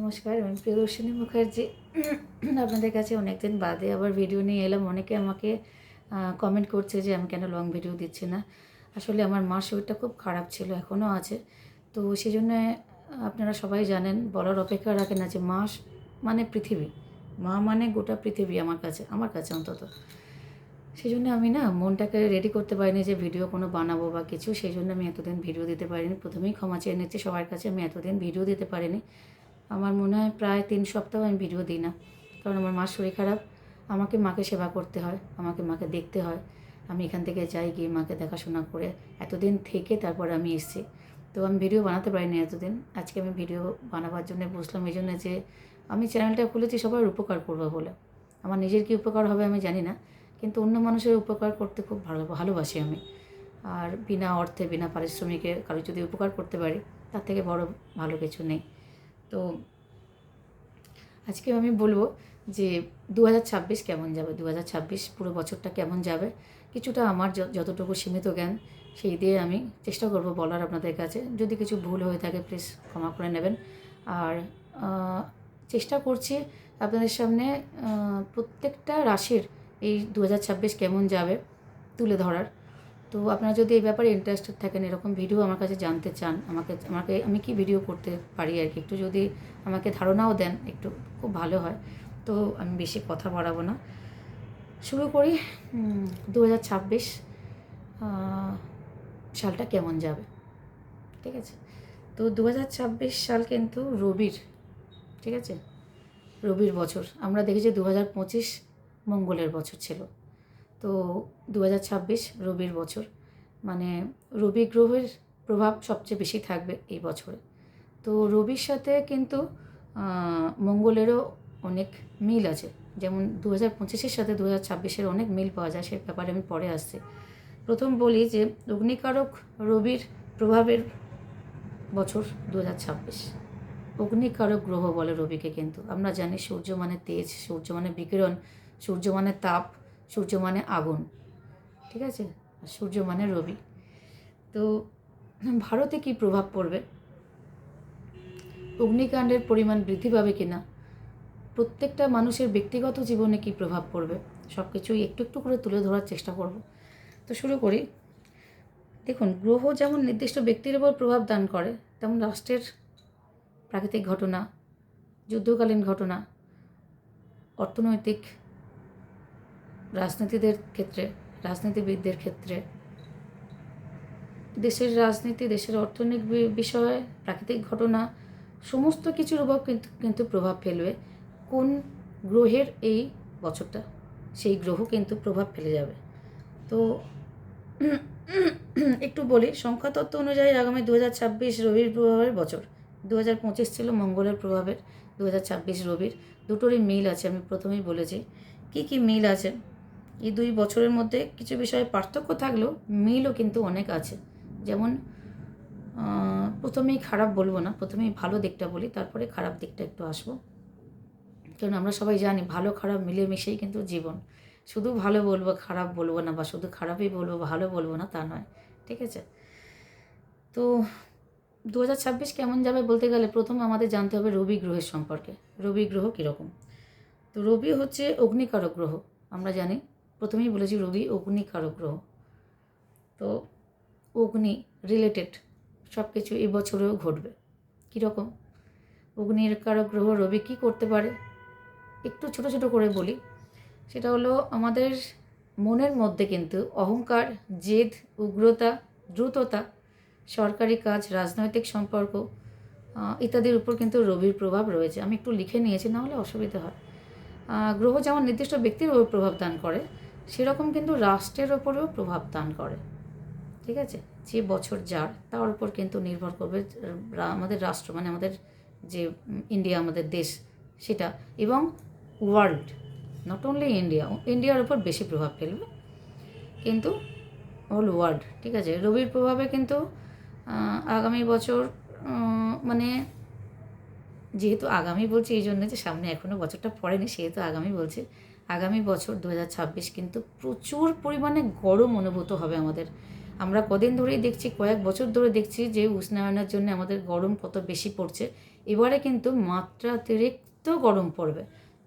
নমস্কার, আমি প্রিয়দর্শিনী মুখার্জি। আপনাদের কাছে অনেকদিন বাদে আবার ভিডিও নিয়ে এলাম। অনেকে আমাকে কমেন্ট করছে যে আমি কেন লং ভিডিও দিচ্ছি না। আসলে আমার মার শরীরটা খুব খারাপ ছিল, এখনও আছে। তো সেই জন্য আপনারা সবাই জানেন, বলার অপেক্ষা রাখে না যে মা মানে পৃথিবী। মা মানে গোটা পৃথিবী আমার কাছে আমার কাছে অন্তত। সেই জন্য আমি না মনটাকে রেডি করতে পারিনি যে ভিডিও কোনো বানাবো বা কিছু। সেই জন্য আমি এতদিন ভিডিও দিতে পারিনি। প্রথমেই ক্ষমা চেয়ে নিচ্ছি, সবার কাছে আমি এতদিন ভিডিও দিতে পারিনি। আমার মনে হয় প্রায় তিন সপ্তাহ আমি ভিডিও দিই না। কারণ আমার মার শরীর খারাপ, আমাকে মাকে সেবা করতে হয়, আমাকে মাকে দেখতে হয়। আমি এখান থেকে যাই গিয়ে মাকে দেখাশোনা করে এতদিন থেকে তারপর আমি এসেছি। তো আমি ভিডিও বানাতে পারিনি এতদিন। আজকে আমি ভিডিও বানাবার জন্য বসলাম এই জন্য যে আমি চ্যানেলটা খুলেছি সবার উপকার করব বলে। আমার নিজের কী উপকার হবে আমি জানি না, কিন্তু অন্য মানুষের উপকার করতে খুব ভালো, ভালোবাসি আমি। আর বিনা অর্থে, বিনা পারিশ্রমিকে কারও যদি উপকার করতে পারি, তার থেকে বড় ভালো কিছু নেই। তো আজকে আমি বলব যে দু হাজার ছাব্বিশ কেমন যাবে? দু হাজার ছাব্বিশ পুরো বছরটা কেমন যাবে? কিছুটা আমার যতটুকু সীমিত জ্ঞান, সেই দিয়ে আমি চেষ্টা করব বলার আপনাদের কাছে। যদি কিছু ভুল হয়ে থাকে প্লিজ ক্ষমা করে নেবেন। আর চেষ্টা করছি আপনাদের সামনে প্রত্যেকটা রাশির এই দু হাজার ছাব্বিশ কেমন যাবে তুলে ধরার। তো আপনারা যদি এই ব্যাপারে ইন্টারেস্টেড থাকেন, এরকম ভিডিও আমার কাছে জানতে চান, আমাকে আমাকে, আমি কি ভিডিও করতে পারি আর কি, একটু যদি আমাকে ধারণাও দেন, একটু খুব ভালো হয়। তো আমি বেশি কথা বাড়াবো না। শুরু করি দু হাজার ছাব্বিশ সালটা কেমন যাবে? ঠিক আছে? তো দু হাজার ছাব্বিশ সাল কিন্তু রবির, ঠিক আছে? রবির বছর। আমরা দেখেছি দু হাজার পঁচিশ মঙ্গলের বছর ছিল। তো দু হাজার ছাব্বিশ রবির বছর। মানে রবি গ্রহের প্রভাব সবচেয়ে বেশি থাকবে এই বছরে। তো রবির সাথে কিন্তু মঙ্গলেরও অনেক মিল আছে। যেমন দু হাজার পঁচিশের সাথে দু হাজার ছাব্বিশের অনেক মিল পাওয়া যায়, সে ব্যাপারে আমি পরে আসছি। প্রথম বলি যে, অগ্নিকারক রবির প্রভাবের বছর দু হাজার ছাব্বিশ। অগ্নিকারক গ্রহ বলে রবিকে কিন্তু। আমরা জানি সূর্য মানে তেজ, সূর্য মানে বিকিরণ, সূর্য মানে তাপ। সূর্য মানে আগুন, ঠিক আছে? আর সূর্য মানে রবি। তো ভারতে কি প্রভাব পড়বে? অগ্নিকাণ্ডের পরিমাণ বৃদ্ধি পাবে কিনা? প্রত্যেকটা মানুষের ব্যক্তিগত জীবনে কি প্রভাব পড়বে? সব কিছুই একটু একটু করে তুলে ধরার চেষ্টা করব। তো শুরু করি। দেখুন, গ্রহ যেমন নির্দিষ্ট ব্যক্তির উপর প্রভাব দান করে, তেমন রাষ্ট্রের প্রাকৃতিক ঘটনা, যুদ্ধকালীন ঘটনা, অর্থনৈতিক রাজনীতিদের ক্ষেত্রে, রাজনীতিবিদদের ক্ষেত্রে। দেশের রাজনীতি, দেশের অর্থনৈতিক বিষয়ে, প্রাকৃতিক ঘটনা, সমস্ত কিছুর উপর কিন্তু কিন্তু প্রভাব ফেলবে। কোন গ্রহের এই বছরটা? সেই গ্রহ কিন্তু প্রভাব ফেলে যাবে। তো একটু বলি, সংখ্যাতত্ত্ব অনুযায়ী আগামী দু হাজার ছাব্বিশ রবির প্রভাবের বছর। দু হাজার পঁচিশ ছিল মঙ্গলের প্রভাবের দু হাজার ছাব্বিশ রবির। দুটোরই মিল আছে, আমি প্রথমেই বলেছি। কি কি মিল আছে? এই দুই বছরের মধ্যে কিছু বিষয়ে পার্থক্য থাকলেও মিলও কিন্তু অনেক আছে। যেমন প্রথমেই খারাপ বলব না, প্রথমেই ভালো দিকটা বলি, তারপরে খারাপ দিকটা একটু আসব। কারণ আমরা সবাই জানি, ভালো খারাপ মিলেমিশেই কিন্তু জীবন। শুধু ভালো বলব, খারাপ বলব না, বা শুধু খারাপই বলব, ভালো বলব না, তা নয়, ঠিক আছে? তো দু হাজার ছাব্বিশ কেমন যাবে বলতে গেলে প্রথম আমাদের জানতে হবে রবি গ্রহের সম্পর্কে। রবি গ্রহ কীরকম? তো রবি হচ্ছে অগ্নিকারক গ্রহ, আমরা জানি। প্রথমেই বলেছি রবি অগ্নিকারক গ্রহ। তো অগ্নি রিলেটেড সব কিছু এবছরেও ঘটবে। কীরকম? অগ্নির কারক গ্রহ রবি কী করতে পারে? একটু ছোট ছোট করে বলি। সেটা হলো আমাদের মনের মধ্যে কিন্তু অহংকার, জেদ, উগ্রতা, দ্রুততা, সরকারি কাজ, রাজনৈতিক সম্পর্ক ইত্যাদির উপর কিন্তু রবির প্রভাব রয়েছে। আমি একটু লিখে নিয়েছি, নাহলে অসুবিধা হয়। গ্রহ যেমন নির্দিষ্ট ব্যক্তির উপর প্রভাব দান করে সেরকম কিন্তু রাষ্ট্রের ওপরেও প্রভাব দান করে। ঠিক আছে? যে বছর যার, তার উপর কিন্তু নির্ভর করবে আমাদের রাষ্ট্র মানে আমাদের যে, ইন্ডিয়া, আমাদের দেশ, সেটা। এবং ওয়ার্ল্ড নট অনলি ইন্ডিয়া ইন্ডিয়ার উপর বেশি প্রভাব ফেলবে। কিন্তু হোল ওয়ার্ল্ড ঠিক আছে? রবির প্রভাবে কিন্তু আগামী বছর মানে যেহেতু আগামী বলছি, এই জন্য যে সামনে এখনও বছরটা পড়েনি, সেহেতু আগামী বলছি। আগামী বছর দু হাজার ছাব্বিশ কিন্তু প্রচুর পরিমাণে গরম অনুভূত হবে আমাদের। আমরা কদিন ধরেই দেখছি, কয়েক বছর ধরে দেখছি যে উষ্ণায়নের জন্য আমাদের গরম কত বেশি পড়ছে। এবারে কিন্তু মাত্রাতিরিক্ত গরম পড়বে,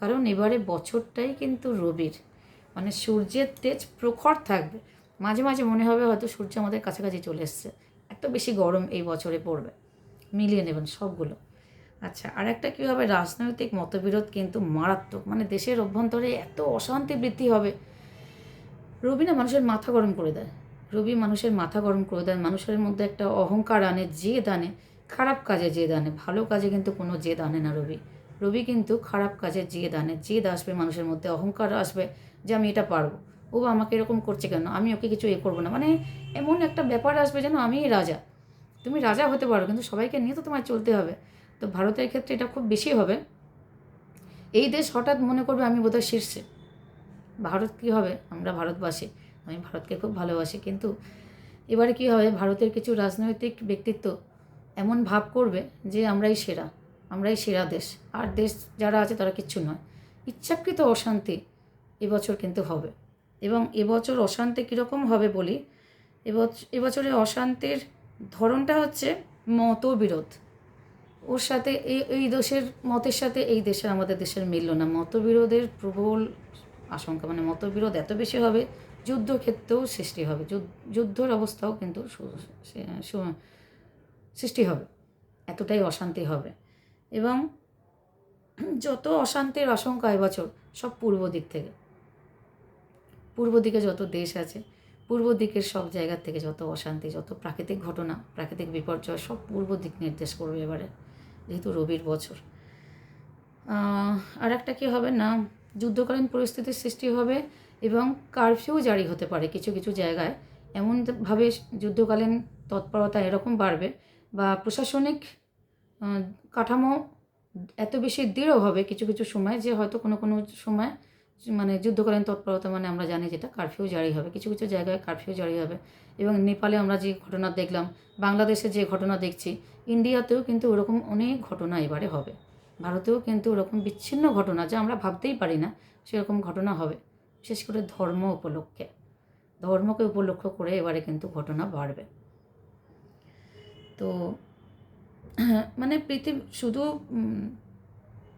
কারণ এবারে বছরটাই কিন্তু রবির। মানে সূর্যের তেজ প্রখর থাকবে। মাঝে মাঝে মনে হবে হয়তো সূর্য আমাদের কাছাকাছি চলে এসছে। এত বেশি গরম এই বছরে পড়বে। মিলিয়ে নেবেন সবগুলো। আচ্ছা আর একটা কী হবে? রাজনৈতিক মতবিরোধ কিন্তু মারাত্মক। মানে দেশের অভ্যন্তরে এত অশান্তি বৃদ্ধি হবে। রবি না মানুষের মাথা গরম করে দেয়। রবি মানুষের মাথা গরম করে দেয়। মানুষের মধ্যে একটা অহংকার আনে, জেদ আনে। খারাপ কাজে জেদ আনে। ভালো কাজে কিন্তু কোনো জেদ আনে না রবি। রবি কিন্তু খারাপ কাজে জেদ আনে। জেদ আসবে মানুষের মধ্যে, অহংকার আসবে যে আমি এটা পারব। ও আমাকে এরকম করছে কেন? আমি ওকে কিছু এ করব না। মানে এমন একটা ব্যাপার আসবে যেন আমিই রাজা। তুমি রাজা হতে পারো, কিন্তু সবাইকে নিয়ে তো তোমায় চলতে হবে। তো ভারতের ক্ষেত্রে এটা খুব বেশি হবে। এই দেশ হঠাৎ মনে করবে আমি বোধহয় শীর্ষে। ভারত কী হবে? আমরা ভারতবাসী। আমি ভারতকে খুব ভালোবাসি। কিন্তু এবারে কী হবে? ভারতের কিছু রাজনৈতিক ব্যক্তিত্ব এমন ভাব করবে যে আমরাই সেরা আমরাই সেরা দেশ। আর দেশ যারা আছে তারা কিচ্ছু নয়। ইচ্ছাকৃত অশান্তি এবছর কিন্তু হবে। এবং এবছর অশান্তি কীরকম হবে বলি এবছর অশান্তির ধরনটা হচ্ছে মতবিরোধ। ওর সাথে এই এই দেশের মতের সাথে এই দেশের, আমাদের দেশের মিলল না। মতবিরোধের প্রবল আশঙ্কা মানে মতবিরোধ এত বেশি হবে, যুদ্ধক্ষেত্রেও সৃষ্টি হবে। যুদ্ধ- যুদ্ধর অবস্থাও কিন্তু সৃষ্টি হবে। এতটাই অশান্তি হবে। এবং যত অশান্তির আশঙ্কা এবছর সব পূর্ব দিক থেকে। পূর্ব দিকে যত দেশ আছে, পূর্ব দিকের সব জায়গার থেকে যত অশান্তি, যত প্রাকৃতিক ঘটনা, প্রাকৃতিক বিপর্যয়, সব পূর্ব দিক নির্দেশ করবে এবারে। যেহেতু রবির বছর। আর একটা কী হবে না? যুদ্ধকালীন পরিস্থিতির সৃষ্টি হবে এবং কারফিউ জারি হতে পারে কিছু কিছু জায়গায়। এমনভাবে যুদ্ধকালীন তৎপরতা এরকম বাড়বে বা প্রশাসনিক কাঠামো এত বেশি দৃঢ় হবে কিছু কিছু সময় যে হয়তো কোনো কোনো সময় মানে যুদ্ধকালীন তৎপরতা মানে আমরা জানি যেটা কারফিউ জারি হবে। কিছু কিছু জায়গায় কারফিউ জারি হবে। এবং নেপালে আমরা যে ঘটনা দেখলাম, বাংলাদেশে যে ঘটনা দেখছি, ইন্ডিয়াতেও কিন্তু ওরকম অনেক ঘটনা এবারে হবে। ভারতেও কিন্তু ওরকম বিচ্ছিন্ন ঘটনা যা আমরা ভাবতেই পারি না, সেরকম ঘটনা হবে। বিশেষ করে ধর্ম উপলক্ষে। ধর্মকে উপলক্ষ করে এবারে কিন্তু ঘটনা বাড়বে। তো মানে পৃথিবী শুধু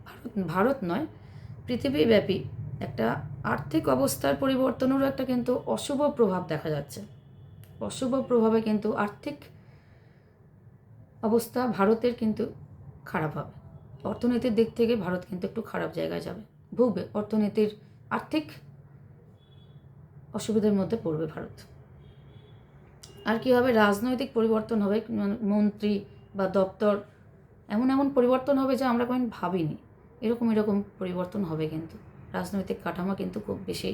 ভারত ভারত নয়, পৃথিবীব্যাপী একটা আর্থিক অবস্থার পরিবর্তনেরও একটা কিন্তু অশুভ প্রভাব দেখা যাচ্ছে। অশুভ প্রভাবে কিন্তু আর্থিক অবস্থা ভারতের কিন্তু খারাপ হবে। অর্থনীতির দিক থেকে ভারত কিন্তু একটু খারাপ জায়গায় যাবে। ভুগবে। অর্থনীতির আর্থিক অসুবিধার মধ্যে পড়বে ভারত। আর কি হবে? রাজনৈতিক পরিবর্তন হবে মানে মন্ত্রী বা দপ্তর এমন এমন পরিবর্তন হবে যা আমরা কোনোদিন ভাবিনি। এরকম এরকম পরিবর্তন হবে কিন্তু। রাজনৈতিক কাঠামো কিন্তু খুব বেশি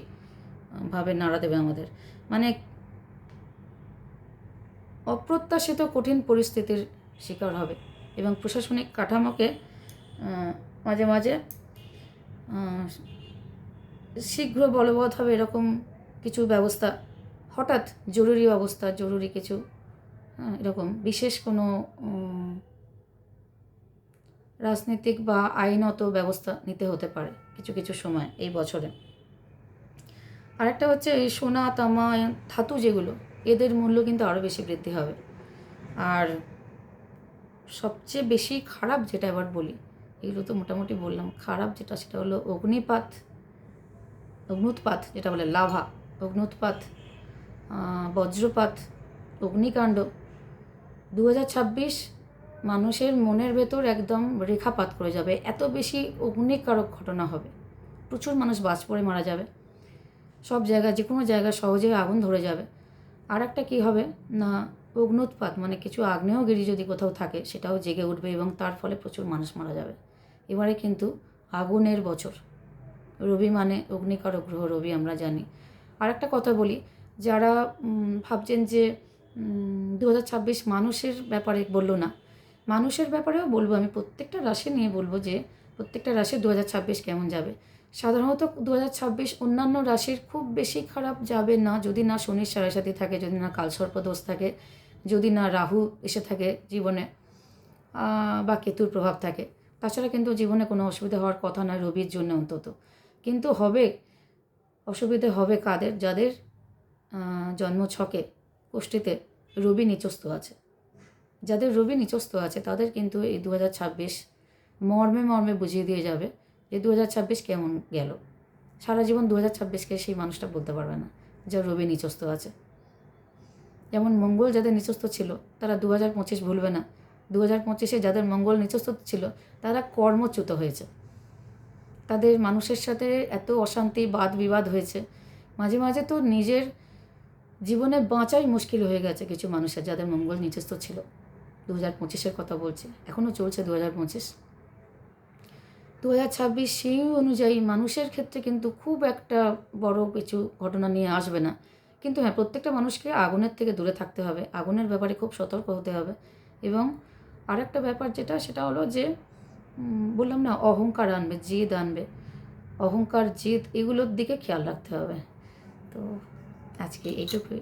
ভাবে নাড়া দেবে আমাদের। মানে অপ্রত্যাশিত কঠিন পরিস্থিতির শিকার হবে এবং প্রশাসনিক কাঠামোকে মাঝে মাঝে শীঘ্র বলবৎ হবে এরকম কিছু ব্যবস্থা, হঠাৎ জরুরি অবস্থা, জরুরি কিছু এরকম বিশেষ কোনো রাজনৈতিক বা আইনত ব্যবস্থা নিতে হতে পারে কিছু কিছু সময় এই বছরে। আরেকটা হচ্ছে এই সোনা, তামা, ধাতু যেগুলো, এদের মূল্য কিন্তু আরও বেশি বৃদ্ধি হবে। আর সবচেয়ে বেশি খারাপ যেটা এবার বলি, এগুলো তো মোটামুটি বললাম, খারাপ যেটা সেটা হলো অগ্নিপাত, অগ্নুৎপাত যেটা বলে লাভা, অগ্নুৎপাত বজ্রপাত, অগ্নিকাণ্ড। দু হাজার ছাব্বিশ মানুষের মনের ভেতর একদম রেখাপাত করে যাবে। এত বেশি অগ্নিকারক ঘটনা হবে। প্রচুর মানুষ বাজ পড়ে মারা যাবে। সব জায়গায় যে কোনো জায়গায় সহজে আগুন ধরে যাবে। আর একটা কী হবে? না অগ্নুৎপাত মানে কিছু আগ্নেয়গিরি যদি কোথাও থাকে, সেটাও জেগে উঠবে এবং তার ফলে প্রচুর মানুষ মারা যাবে। এবারে কিন্তু আগুনের বছর। রবি মানে অগ্নিকারক গ্রহ রবি আমরা জানি। আর একটা কথা বলি, যারা ভাবছেন যে দু হাজার ছাব্বিশ মানুষের ব্যাপারে বলল না মানুষের ব্যাপারেও বলব, আমি প্রত্যেকটা রাশি নিয়ে বলব যে প্রত্যেকটা রাশি দু হাজার ছাব্বিশ কেমন যাবে। সাধারণত দু হাজার ছাব্বিশ অন্যান্য রাশির খুব বেশি খারাপ যাবে না, যদি না শনির সাড়ে থাকে, যদি না কালসর্প দোষ থাকে, যদি না রাহু এসে থাকে জীবনে বা কেতুর প্রভাব থাকে। তাছাড়া কিন্তু জীবনে কোনো অসুবিধা হওয়ার কথা নয় রবির জন্য অন্তত। কিন্তু হবে, অসুবিধে হবে কাদের? যাদের জন্ম ছকে, কোষ্ঠীতে রবি নিচস্থ আছে। যাদের রবি নিচস্থ আছে, তাদের কিন্তু এই দু হাজার ছাব্বিশ মর্মে মর্মে বুঝিয়ে দিয়ে যাবে যে দু হাজার ছাব্বিশ কেমন গেল। সারা জীবন দু হাজার ছাব্বিশকে সেই মানুষটা বলতে পারবে না যার রবি নিচস্থ আছে। যেমন মঙ্গল যাদের নিচস্থ ছিল, তারা দু হাজার পঁচিশ ভুলবে না। দু হাজার পঁচিশে যাদের মঙ্গল নিচস্থ ছিল, তারা কর্মচ্যুত হয়েছে। তাদের মানুষের সাথে এত অশান্তি বাদ বিবাদ হয়েছে। মাঝে মাঝে তো নিজের জীবনে বাঁচাই মুশকিল হয়ে গেছে কিছু মানুষের, যাদের মঙ্গল নিচস্থ ছিল। দু হাজার পঁচিশের কথা বলছি। এখনও চলছে দু হাজার পঁচিশ। দু হাজার ছাব্বিশ সেই অনুযায়ী মানুষের ক্ষেত্রে কিন্তু খুব একটা বড় কিছু ঘটনা নিয়ে আসবে না। কিন্তু হ্যাঁ প্রত্যেকটা মানুষকে আগুনের থেকে দূরে থাকতে হবে। আগুনের ব্যাপারে খুব সতর্ক হতে হবে। এবং আরেকটা ব্যাপার যেটা, সেটা হলো যে বললাম না, অহংকার আনবে, জেদ আনবে। অহংকার, জেদ, এগুলোর দিকে খেয়াল রাখতে হবে। তো আজকে এইটুকুই।